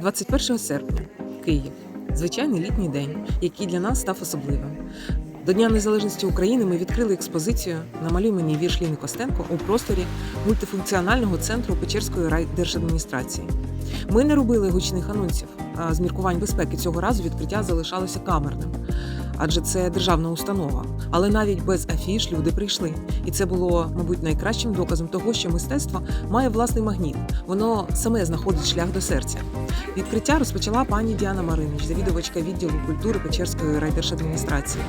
21 серпня, Київ. Звичайний літній день, який для нас став особливим. До Дня Незалежності України ми відкрили експозицію «Намалюй мені вірш Ліни Костенко у просторі мультифункціонального центру Печерської райдержадміністрації. Ми не робили гучних анонсів. а З міркувань безпеки цього разу відкриття залишалося камерним, адже це державна установа. Але навіть без афіш люди прийшли. І це було, мабуть, найкращим доказом того, що мистецтво має власний магніт. Воно саме знаходить шлях до серця. Відкриття розпочала пані Діана Маринич, завідувачка відділу культури Печерської райдержадміністрації.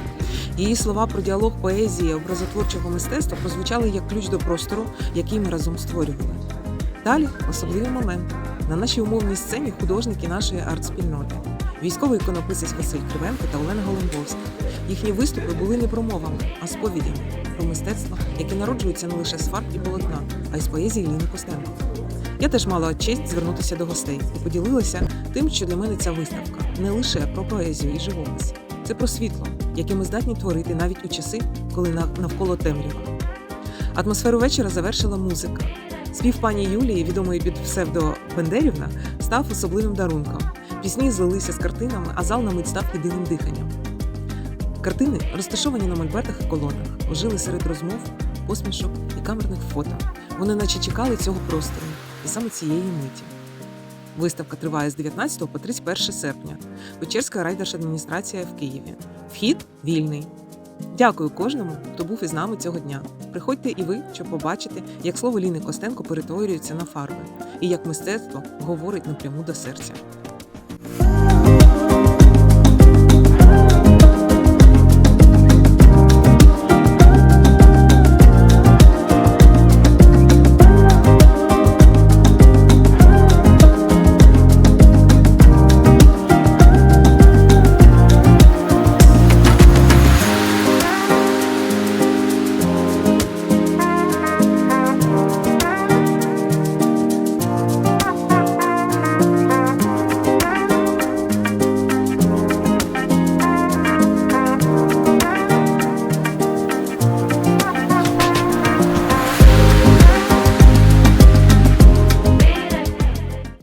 Її слова про діалог поезії, образотворчого мистецтва прозвучали як ключ до простору, який ми разом створювали. Далі особливий момент. На нашій умовній сцені художники нашої арт-спільноти. Військовий іконописець Василь Кривенко та Олена Голомбовська. Їхні виступи були не промовами, а сповідями про мистецтво, яке народжується не лише з фарб і полотна, а й з поезії Ліни Костенко. Я теж мала честь звернутися до гостей і поділилася тим, що для мене ця виставка не лише про поезію і живопис, це про світло, яке ми здатні творити навіть у часи, коли навколо темрява. Атмосферу вечора завершила музика. Спів пані Юлії, відомої під псевдо Бендерівна, став особливим дарунком. Пісні злилися з картинами, а зал на мить став єдиним диханням. Картини, розташовані на мольбертах і колонах, ожили серед розмов, посмішок і камерних фото. Вони наче чекали цього простору і саме цієї миті. Виставка триває з 19 по 31 серпня. Печерська райдержадміністрація в Києві. Вхід вільний. Дякую кожному, хто був із нами цього дня. Приходьте і ви, щоб побачити, як слово Ліни Костенко перетворюється на фарби, і як мистецтво говорить напряму до серця.